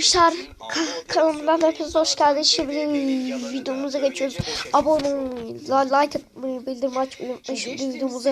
Arkadaşlar ka- kanalımdan hepiniz hoş geldiniz. Şimdi videomuza geçiyoruz. Abone olmayı, like atmayı, bildirim açmayı unutmayın. Şimdi videomuza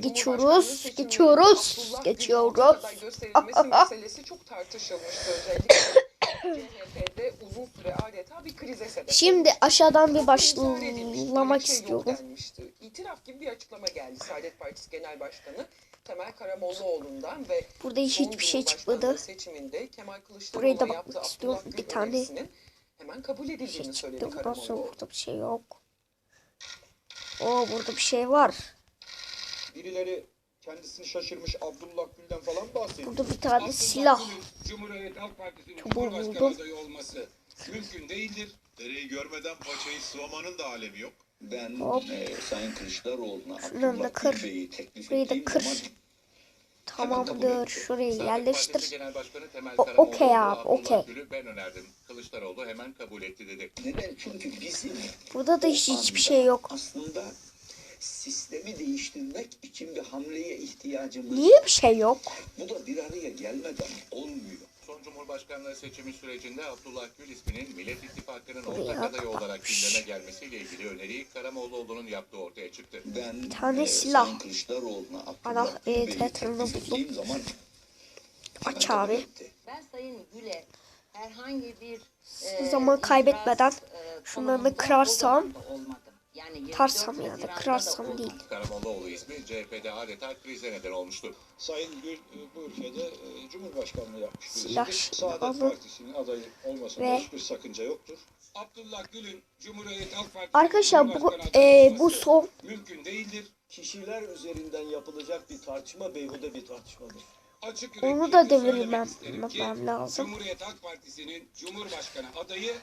geçiyoruz. Geçiyoruz. Geçiyoruz. Şimdi aşağıdan bir başlamak şey istiyorum. denmişti. İtiraf gibi bir açıklama geldi Saadet Partisi Genel Başkanı Temel Karamollaoğlu'ndan ve Burada hiç hiçbir şey çıkmadı. Seçiminde Kemal Buraya Kılıçdaroğlu'na da yaptığı bakmak istiyorum. Bir tane hemen kabul Bir edildiğini şey söyledi çıktı. Sonra Karamollaoğlu. burada bir şey yok. Oo burada bir şey var. Birileri kendisini şaşırmış Abdullah Gül'den falan bahsediyor. Burada bir tane Abdullah silah. Gül'ün Cumhuriyet Halk Partisi'nin Cumhurbaşkanı buldum. adayı olması mümkün değildir. Dereyi görmeden paçayı sıvamanın da alemi yok. Ben Hop. e, Sayın Kılıçdaroğlu'na Şunları da kır. Şurayı da kır. Tamamdır. Şurayı yerleştir. Okey abi, okey. Ben önerdim. Kılıçdaroğlu hemen kabul etti dedi. neden? Çünkü bizim Burada da hiç hiçbir şey yok. aslında sistemi değiştirmek için bir hamleye ihtiyacımız Niye bir şey yok? Bu da bir araya gelmeden olmuyor. Son Cumhurbaşkanlığı seçimi sürecinde Abdullah Gül isminin Millet İttifakı'nın ortak adayı olarak gündeme gelmesiyle ilgili öneriyi Karamollaoğlu'nun yaptığı ortaya çıktı. Ben Bir tane e, silah. Kılıçdaroğlu'na Ana, Abdullah Gül e, teklif zaman Aç abi. Ben Sayın Gül'e herhangi bir Zaman itiraz, kaybetmeden e, şunları kırarsam, o zaman da olmadım. Yani 24 tarsam Haziran'da da kırarsam değil. Karamollaoğlu ismi CHP'de adeta krize neden olmuştu. Sayın Gül e, bu ülkede e, Cumhurbaşkanlığı yapmış Silah Saadet. Partisi'nin adayı olmasında Ve- hiçbir sakınca yoktur. Abdullah Gül'ün Cumhuriyet Halk Partisi Arkadaşlar bu e, bu son mümkün değildir. kişiler üzerinden yapılacak bir tartışma beyhude bir tartışmadır. Açık Onu da söylemek devirmem lazım. Cumhuriyet Halk Partisi'nin Cumhurbaşkanı adayı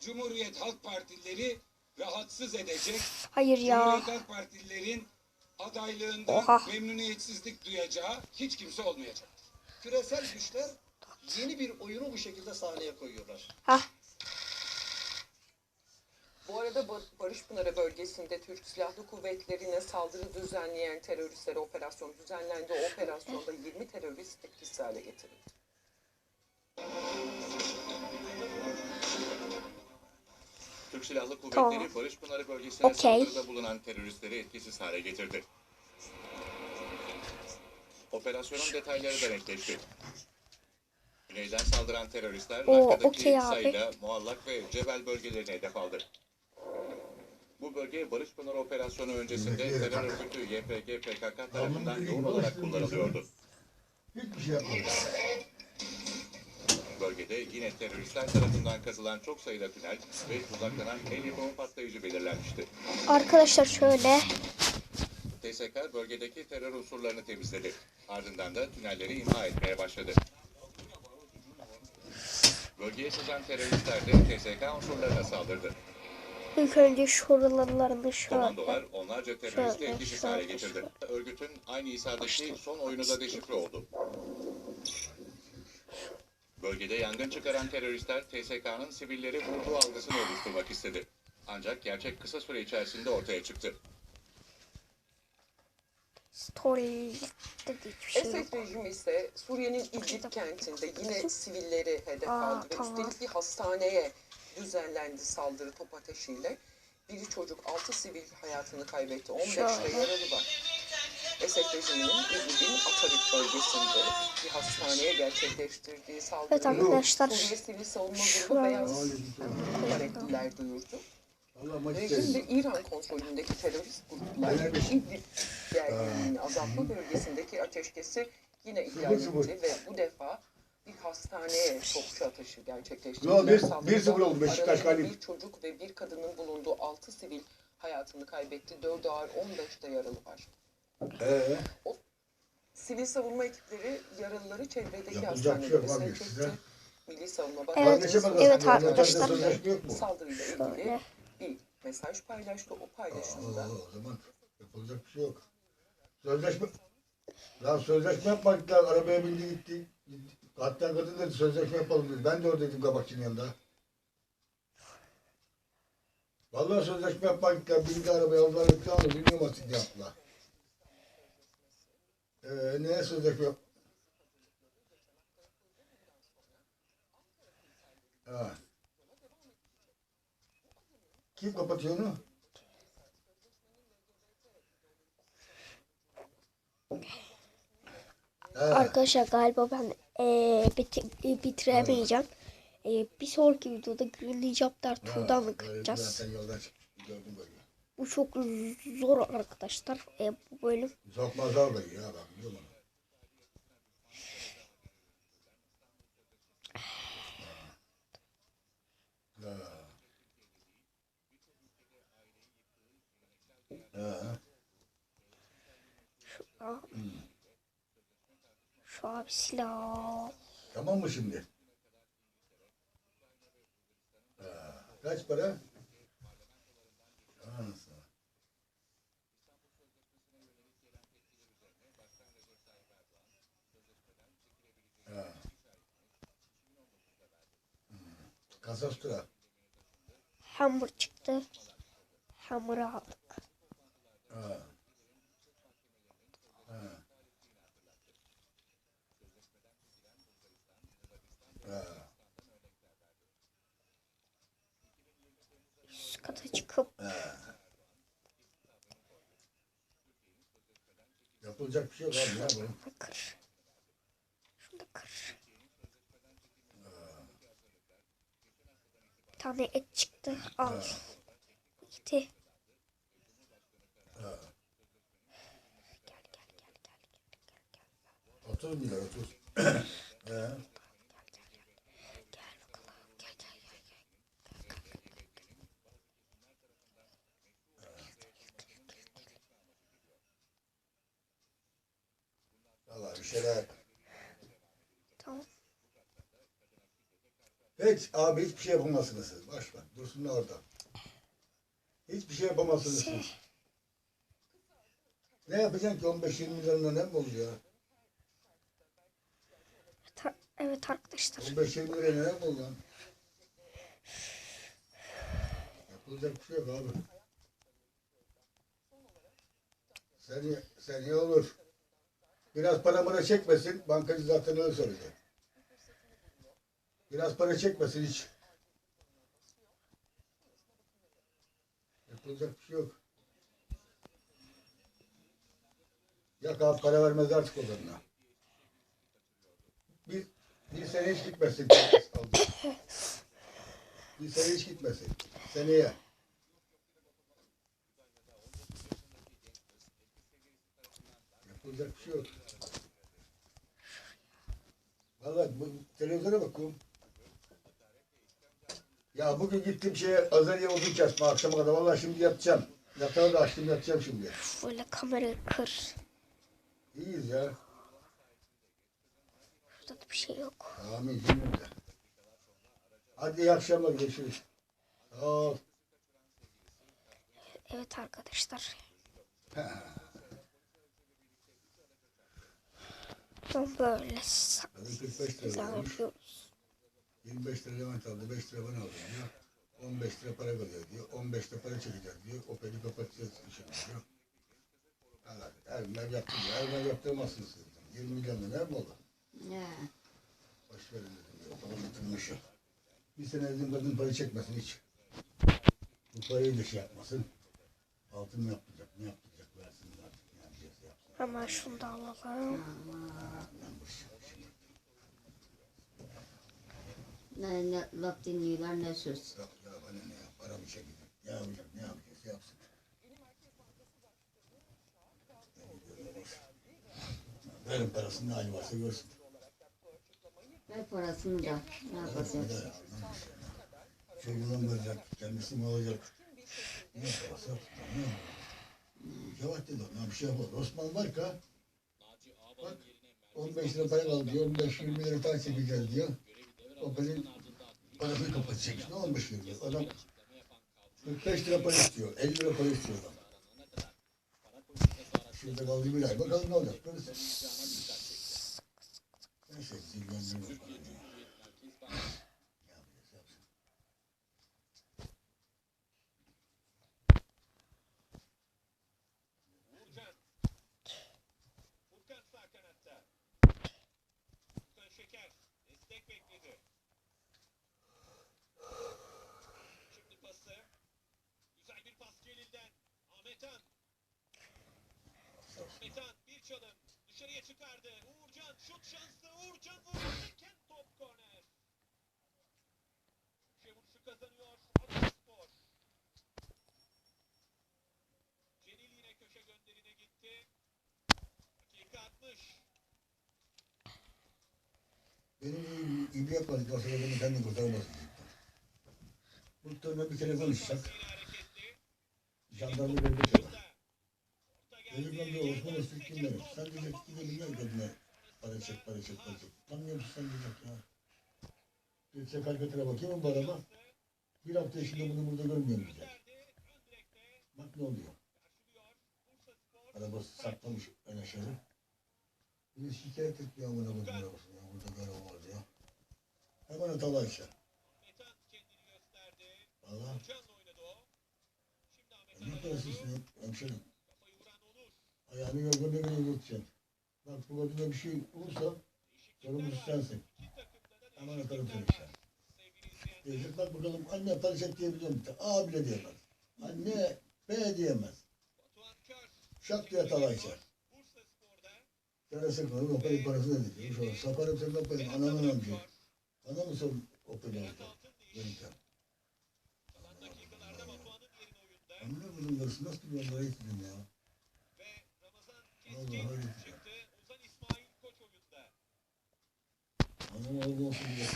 Cumhuriyet Halk Partilileri rahatsız edecek. Hayır ya. Cumhuriyet Halk Partililerin adaylığından Oha. memnuniyetsizlik duyacağı hiç kimse olmayacak. Küresel güçler yeni bir oyunu bu şekilde sahneye koyuyorlar. Hah. Bu arada Ba- Barış Pınarı bölgesinde Türk Silahlı Kuvvetleri'ne saldırı düzenleyen teröristlere operasyon düzenlendi. O operasyonda 20 terörist etkisiz hale getirildi. Türk Silahlı Kuvvetleri Tamam. Barış Pınarı bölgesine Okey. saldırıda bulunan teröristleri etkisiz hale getirdi. Operasyonun detayları da netleşti. Güneyden saldıran teröristler Oo, Rakka'daki okey abi. Sayla, Muallak ve Cebel bölgelerine hedef aldı. Bu bölge Barış Pınarı operasyonu öncesinde terör örgütü YPG PKK tarafından yoğun olarak kullanılıyordu. Bölgede yine teröristler tarafından kazılan çok sayıda tünel ve tuzaklanan el yapımı patlayıcı belirlenmişti. Arkadaşlar şöyle TSK bölgedeki terör unsurlarını temizledi. Ardından da tünelleri imha etmeye başladı. Bölgeye sızan teröristler de TSK unsurlarına saldırdı. ilk önce şuralarını şöyle. Komandolar onlarca teröristi Şöyle, etkisiz şöyle, hale getirdi. Örgütün aynı İsa'daki son oyunu da deşifre oldu. Bölgede yangın çıkaran teröristler TSK'nın sivilleri vurduğu algısını oluşturmak istedi. Ancak gerçek kısa süre içerisinde ortaya çıktı. Story'de de hiçbir şey yok. Esed rejimi ise Suriye'nin İdlib kentinde yine sivilleri hedef Aa, aldı ve tamam. üstelik bir hastaneye düzenlendi saldırı top ateşiyle. Biri çocuk, altı sivil hayatını kaybetti. 15 de Şöyle. yaralı var. Esed rejiminin İdlib'in Atarik bölgesinde bir hastaneye gerçekleştirdiği saldırıyı Evet arkadaşlar, Suriye Sivil Savunma Grubu Beyaz Kuvvetliler duyurdu. Rejim de İran kontrolündeki terörist gruplar İdlib gerginliğini azaltma bölgesindeki ateşkesi yine ihlal etti ve bu defa bir hastaneye topçu atışı gerçekleştirdiler. Yo, bir- Saldırıda 1-0 oldu Beşiktaş aralarında galip. Bir çocuk ve bir kadının bulunduğu 6 sivil hayatını kaybetti. 4 ağır 15 de yaralı var. Ee, Sivil savunma ekipleri yaralıları çevredeki Yapılacak şey yok hastanelere abi, sevk size. etti. Milli Savunma Evet, Bakanlığı evet arkadaşlar. Sözleşme yok mu? saldırıyla ilgili Şöyle. bir mesaj paylaştı. O Aa, paylaşımda o zaman yapılacak bir şey yok. Sözleşme... Lan sözleşme yapmadılar. Arabaya bindi gitti. Hatta kadın dedi sözleşme yapalım dedi. Ben de oradaydım kabakçının yanında. Vallahi sözleşme yapmak gittiler. Bindi arabaya aldılar gitti aldı. Bilmiyorum artık ne yaptılar. Ee, neye sözleşme yap? Ha. Kim kapatıyor onu? Ha. Arkadaşlar galiba ben eee biti- e, bitiremeyeceğim. Eee, bir sonraki videoda Green Job'lar Tuğ'dan Ha, bakacağız. Zaten yoldan çıktı. Gördüm böyle. Bu çok zor arkadaşlar. Eee, bu bölüm. Sokmaz orayı ya ben biliyorum. Ha. Ha. Aa. Şu abi silah. Tamam mı şimdi? Kaç para? Kasas lira. Hammer çıktı. Hammer'ı aldık. Ha. Ha. Ha. Üst kata çıkıp Ha. Yapılacak bir şey yok abi ya bu. Şunu kır. Şunu da kır. Bir tane et çıktı. Al. Gitti. Gel gel gel gel gel gel. 30 milyar 30. He. Gel. Gel gel gel gel. Vallahi bir şeyler. Tamam. Hiç abi hiçbir şey yapamazsınız siz. Boş ver. Dursun da orada. Hiçbir şey yapamazsınız siz. Ne yapacaksın ki 15-20 milyonla ne mi oluyor? Ta- evet arkadaşlar. 15-20 liraya ne mi oluyor? Yapılacak bir şey yok abi. Seni, seni olur. Biraz para para çekmesin. Bankacı zaten öyle söyledi. Biraz para çekmesin hiç. Yapılacak bir şey yok. Yok abi para vermez artık odanına. Bir, bir sene hiç gitmesin. bir sene hiç gitmesin. Seneye. Yapılacak bir şey yok. Vallahi bu televizyona bakıyorum. Ya bugün gittim şeye Azariye odun kesme akşama kadar. Vallahi şimdi yatacağım. Yatağı da açtım yatacağım şimdi. Böyle kamerayı kır. İyiyiz ya. Şurada da bir şey yok. Amin cümlemize. Hadi iyi akşamlar görüşürüz. Sağ ol. Evet arkadaşlar. Ben böyle sa- Kadın 45 lira güzel yapıyoruz. 25 lira Levent aldı, 5 lira ben aldım diyor. 15 lira para kalıyor diyor. 15 lira para çekeceğiz diyor. Opel'i kapatacağız inşallah diyor. Allah, ev yaptım diyor. Ev yaptırmazsınız siz. 20 milyon lira mi oldu? Ya. Boş verin dedim diyor. Para bitirmiş o. Bir sene dedim kadın para çekmesin hiç. Bu parayı da şey yapmasın. Altın mı yaptıracak, ne yaptıracak versin artık. Ne yapacaksa yapsın. Hemen şunu da alalım. Ben boş ver şimdi. Ne, ne laf dinliyorlar ne söz. Yok ya bana ne yap, para bir şekilde. Ne yapacak, ne yapacaksa yapsın. Verin parasını ne hali varsa görsün. Ver parasını da ne yapacağız? Çocuğuna mı verecek, kendisi mi alacak? Ne yaparsa yapsın, ne yapar? Cevat dedi ona bir şey yapar. Osman var ki ha, bak 15 lira para kaldı diyor, 15-20 lira daha çekeceğiz diyor. O benim parasını kapatacak. Ne olmuş diyor. Adam 45 lira para istiyor, 50 lira para istiyor adam. Şurada kaldı bir ay, bakalım ne olacak. Neyse, zilgönlüğüm çalım. Dışarıya çıkardı. Uğurcan şut şansı. Uğurcan vururken top korner. Köşe vuruşu kazanıyor. Ataspor. Celil yine köşe gönderine gitti. Dakika 60. Benim iyi, yapmadık. Yoksa beni kendini kurtaramazsın. Muhtemelen bir telefon açacak. Yine hareketli. Jandarma verecek ona. Orta kim benim? Sen diyecek ki de bilmem kadına. Para çek, para çek, para çek. Tanmıyor musun sen diyecek ya. Çek götüre bakayım bu araba. Bir hafta içinde bunu burada görmüyorum diyecek. Bak ne oluyor. Arabası saklamış ön aşağı. Bir şikayet etmiyor amına koyduğum arabasını ya. Burada bir var ya. Hemen hatalı aşağı. Valla. Ne parası istiyor hemşerim. Ayağını yorganına göre yurtacaksın. Bak bu kadına bir şey olursa sorumlusu sensin. Hemen atarım seni izleyenler. Diyecek bak bakalım anne çek diyebiliyor musun? A bile diyemez. Anne B diyemez. Şak diye Spor'da. Sana sıkma o parayı parası ne? Şu an saparım senin o parayı. Ananın amcı. Bana mı sor o parayı Berat alacak? Altındiş. Vereceğim. Kalan dakikalarda Batuhan'ın yerine oyunda. Anne bunun karısı nasıl bir onlara gittim ya? Anam oğlu olsun diye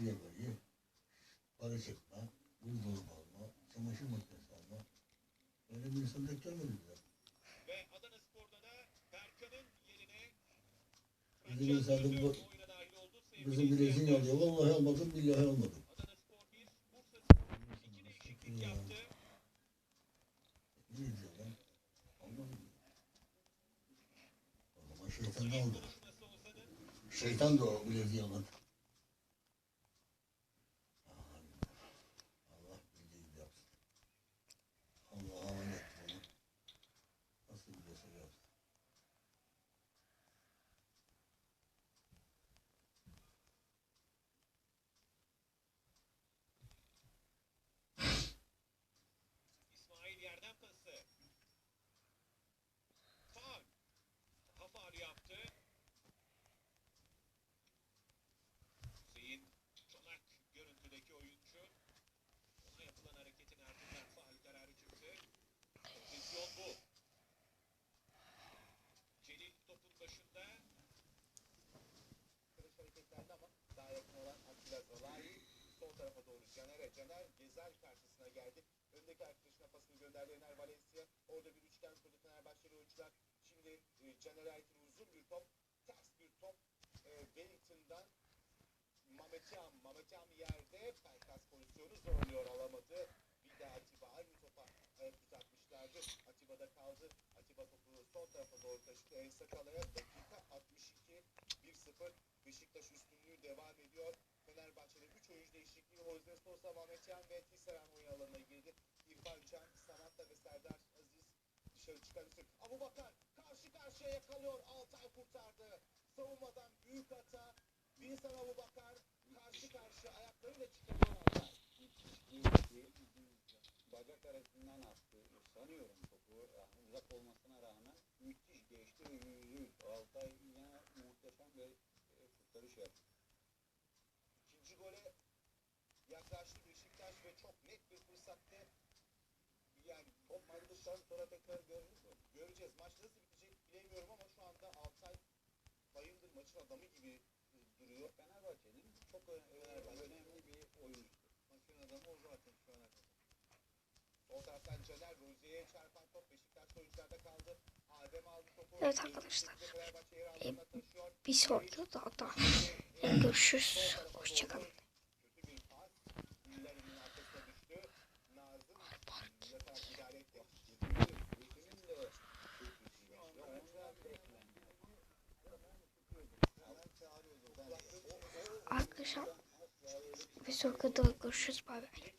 yerleri. Para çekme. Buzdolabı alma. Çamaşır makinesi alma. Öyle bir insan denk gelmedi bize. Ve Adana Spor'da da Berkan'ın yerine Bizim insanda bu Bizim izleyenler. alıyor. Vallahi almadım, billahi almadım. Adana Spor 1, Bursa Spor 2 değişiklik yaptı. Ne diyor lan? Allah'ım. O zaman şeytan da o bileziği alan. Allah bildiği gibi yapsın. Allah'a emanet onu. Nasıl biliyorsa yapsın. İsmail yerden pası. Faul. Daha faul yaptı. Hüseyin Çonak görüntüdeki oyuncu. Ona yapılan hareketin ardından faul kararı çıktı. Pozisyon bu. Celil topun başında. Kılıç hareketlendi ama daha yakın olan Atilla Zalai sol tarafa doğru Caner'e. Caner Gezel karşısına geldi. Öndeki arkadaşına pasını gönderdi Ener Valencia. Orada bir üçgen kurdu Fenerbahçeli oyuncular. Şimdi e, Caner'e ait uzun bir top. Ters bir top. E, Wellington'dan Mametyan. Mametyan yerde. Pelkas pozisyonu zorluyor alamadı. Bir de Atiba aynı topa ayak uzatmışlardı. Atiba'da kaldı. Atiba topu sol tarafa doğru taşıdı. El Sakala'ya dakika 62 1-0 Beşiktaş üstünlüğü devam ediyor. Fenerbahçe'de 3 oyuncu değişikliği. Jose Sosa, Mehmetcan ve Tisserand oyun alanına girdi. İrfan Can, Samatta ve Serdar Aziz dışarı isim. Abu Bakar karşı karşıya yakalıyor. Altay kurtardı. Savunmadan büyük hata. Vincent Abu Bakar karşı karşı ayaklarıyla çıkarıyor Altay. bacak arasından attı. Sanıyorum topu uzak olmasına rağmen müthiş geçti ve yüzde yüz. Altay yine muhteşem bir e, kurtarış yaptı. Gole yaklaştı Beşiktaş ve çok net bir fırsattı. Yani top aldıktan sonra tekrar görürüz mü? Göreceğiz. Maç nasıl bitecek bilemiyorum ama şu anda Altay Bayındır maçın adamı gibi e, duruyor. Fenerbahçe'nin çok ö- ö- önemli bir oyuncusu. Maçın adamı o zaten şu ana kadar. Sol taraftan Caner Rozi'ye çarpan top Beşiktaş oyuncularda kaldı. Evet arkadaşlar. E. Bir sonraki görüşürüz. Hoşçakalın. Ondan beklenmiyor. Hemen çağırıyordu. Ben Arkadaşlar bir sonraki videoda görüşürüz. Bay bay.